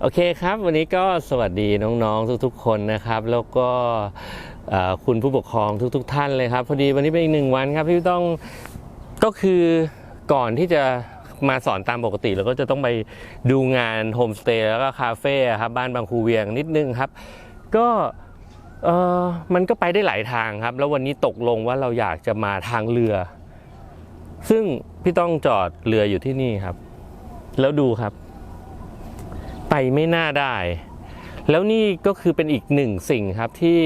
โอเคครับ วันนี้ก็สวัสดีน้องๆทุกๆ คนนะครับ แล้วก็คุณผู้ปกครองทุก ๆ ท่านเลยครับ พอดีวันนี้เป็นอีกหนึ่งวันครับที่ต้องก็คือก่อนที่จะมาสอนตามปกติเราก็จะต้องไปดูงานโฮมสเตย์แล้วก็คาเฟ่ครับบ้านบางคูเวียงนิดนึงครับ ก็เออมันก็ไปได้หลายทางครับ แล้ววันนี้ตกลงว่าเราอยากจะมาทางเรือ ซึ่งพี่ต้องจอดเรืออยู่ที่นี่ครับ แล้วดูครับ ไปไม่น่าได้ แล้วนี่ก็คือเป็นอีกหนึ่งสิ่งครับที่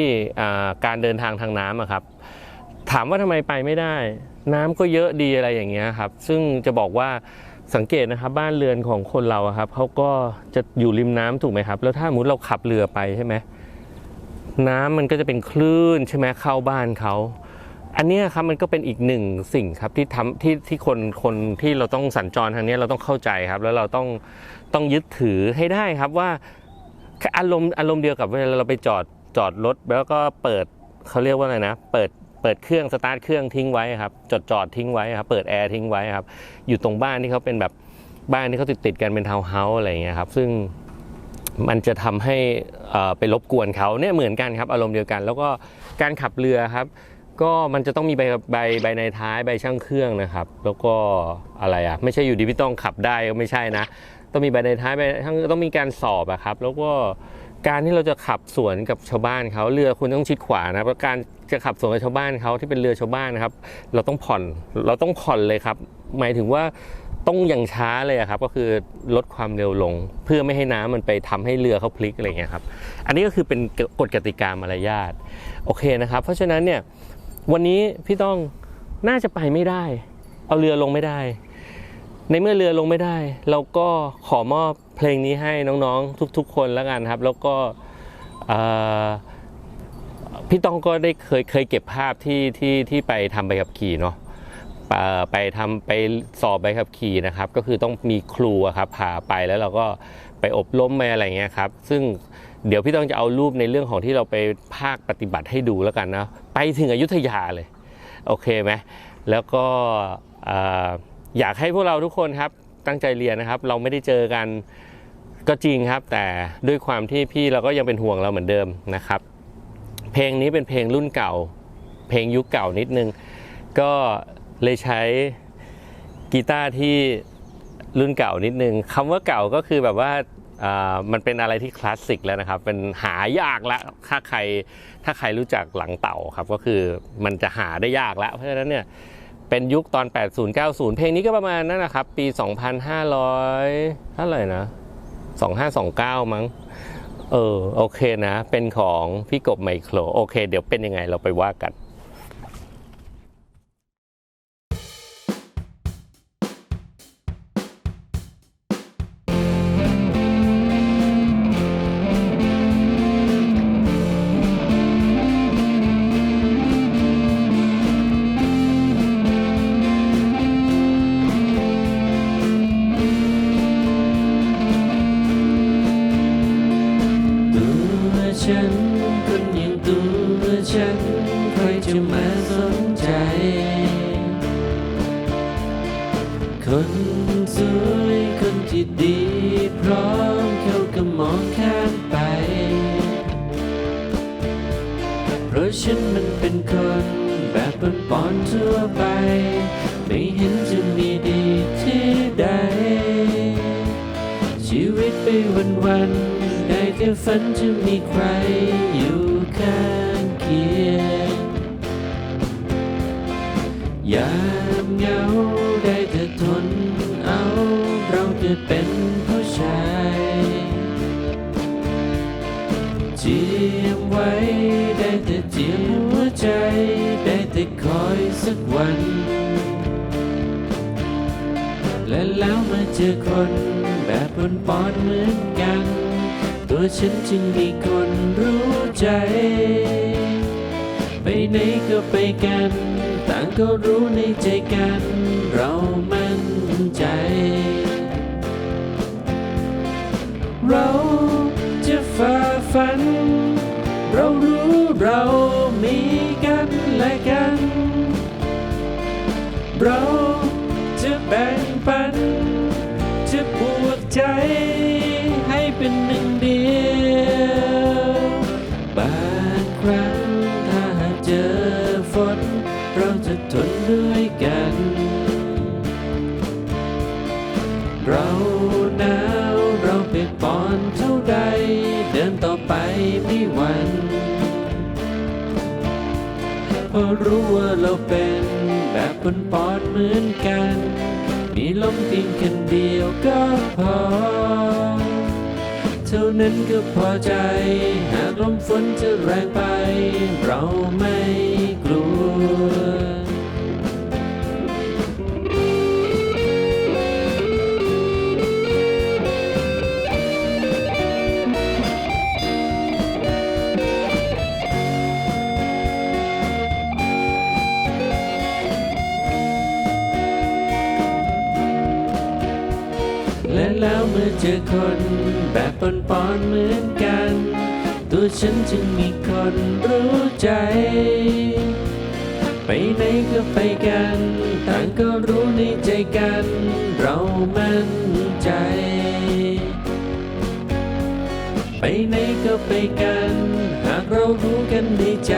การเดินทางทางน้ำครับ ถามว่าทำไมไปไม่ได้ น้ำก็เยอะดีอะไรอย่างเงี้ยครับ ซึ่งจะบอกว่าสังเกตนะครับบ้านเรือนของคนเราครับเขาก็จะอยู่ริมน้ำถูกไหมครับ แล้วถ้าสมมติเราขับเรือไปใช่ไหมน้ำมันก็จะเป็นคลื่นใช่ไหมเข้าบ้านเขา อันนี้ครับมันก็เป็นอีกหนึ่งสิ่งครับที่ทำที่ที่คนคนที่เราต้องสัญจรทางนี้เราต้องเข้าใจครับ แล้วเราต้องต้องยึดถือให้ได้ครับว่าอารมณ์อารมณ์เดียวกับเวลาเราไปจอดจอดรถแล้วก็เปิดเขาเรียกว่าอะไรนะ เปิดเปิดเครื่องสตาร์ทเครื่องทิ้งไว้ครับจอดจอดทิ้งไว้ครับเปิดแอร์ทิ้งไว้ครับอยู่ตรงบ้านที่เขาเป็นแบบบ้านที่เขาติดติดกันเป็นทาวน์เฮาส์อะไรอย่างเงี้ยครับซึ่งมันจะทำให้อ่อไปรบกวนเขาเนี่ยเหมือนกันครับอารมณ์เดียวกัน แล้วก็การขับเรือครับ ก็มันจะต้องมีใบใบใบในท้ายใบช่างเครื่องนะครับ แล้วก็อะไรอะไม่ใช่อยู่ดีพี่ต้องขับได้ก็ไม่ใช่นะ ต้องมีใบในท้ายใบช่างต้องมีการสอบอะครับ แล้วก็การที่เราจะขับสวนกับชาวบ้านเขาเรือคุณต้องชิดขวานะเพราะการจะขับสวนกับชาวบ้านเขาที่เป็นเรือชาวบ้านนะครับ เราต้องผ่อนเราต้องผ่อนเลยครับ หมายถึงว่าต้องอย่างช้าเลยครับ ก็คือลดความเร็วลง เพื่อไม่ให้น้ำมันไปทำให้เรือเขาพลิกอะไรอย่างเงี้ยครับ อันนี้ก็คือเป็นกฎกติกามารยาทโอเคนะครับ เพราะฉะนั้นเนี่ย วันนี้พี่ต้องน่าจะไปไม่ได้ เอาเรือลงไม่ได้ ในเมื่อเรือลงไม่ได้ เราก็ขอมอบเพลงนี้ให้น้องๆ ทุก ๆ คนแล้วกันครับ แล้วก็พี่ต้องก็ได้เคยเคยเก็บภาพที่ที่ที่ไปทำใบขับขี่เนาะไปทำไปสอบใบขับขี่นะครับ ก็คือต้องมีครูครับพาไปแล้วเราก็ไปอบรมไปอะไรเงี้ยครับ ซึ่ง เดี๋ยวพี่ต้องจะเอารูปในเรื่องของที่เราไปภาคปฏิบัติให้ดูแล้วกันนะไปถึงอยุธยาเลย โอเคไหมแล้วก็เอ่อยากให้พวกเราทุกคนครับตั้งใจเรียนนะครับ เราไม่ได้เจอกันก็จริงครับ แต่ด้วยความที่พี่เราก็ยังเป็นห่วงเราเหมือนเดิมนะครับ เพลงนี้เป็นเพลงรุ่นเก่า เพลงยุคเก่านิดนึง ก็เลยใช้กีตาร์ที่รุ่นเก่านิดนึงคำว่าเก่าก็คือแบบว่า มันเป็นอะไรที่คลาสสิกแล้วนะครับ เป็นหายากละถ้าใครถ้าใครรู้จักหลังเต่าครับ ก็คือมันจะหาได้ยากแล้ว เพราะฉะนั้นเนี่ยเป็นยุคตอน 80 90 เพลงนี้ก็ประมาณนั้นนะครับ ปี 2,500เท่าไหร่นะ 2529 มั้ง เออ โอเคนะ เป็นของพี่กบไมโคร โอเค เดี๋ยวเป็นยังไงเราไปว่ากัน คนสวยคนที่ดีพร้อมเขาก็มองข้ามไป เพราะฉันมันเป็นคนแบบปนปอนทั่วไป ไม่เห็นจะมีดีที่ใด ชีวิตไปวันวันๆได้แค่ฝันจะมีใครอยู่ข้างเคียงยามเหงา ทนเอาเราจะเป็นผู้ชายเจียมไว้ได้แต่เจียมหัวใจ ได้แต่คอยสักวัน และแล้วมาเจอคนแบบปนปอนเหมือนกัน ตัวฉันจึงมีคนรู้ใจ ไปไหนก็ไปกัน ต่างก็รู้ในใจกัน เรามั่ ฝ่าฝัน เรารู้เรามีกันและกัน เราจะแบ่งปัน จะปวกใจให้เป็นหนึ่ง เราเปียกปอนเท่าใด เดินต่อไปไม่หวั่นเพราะรู้ว่าเราเป็นแบบปนปอนเหมือนกัน มีลมเพียงแค่เดียวก็พอ เท่านั้นก็พอใจ หากลมฝนจะแรงไป เราไม่กลัว และแล้วเมื่อเจอคนแบบปนปอนเหมือนกัน ตัวฉันจึงมีคนรู้ใจ ไปไหนก็ไปกัน ต่างก็รู้ในใจกัน เรามั่นใจ ไปไหนก็ไปกัน หากเรารู้กันในใจ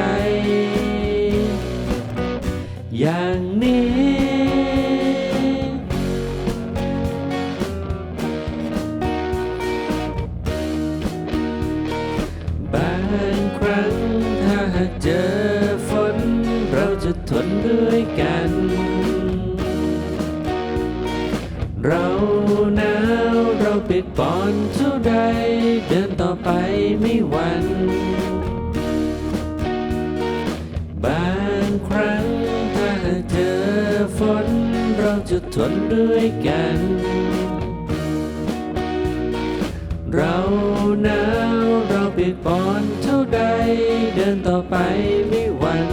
อย่างนี้ เราจะทนด้วยกัน เราหนาวเราเปียกปอนเท่าใด เดินต่อไปไม่หวั่นบางครั้งถ้าเจอฝนเราจะทนด้วยกัน เราหนาวเราเปียกปอนเท่าใด เดินต่อไปไม่วัน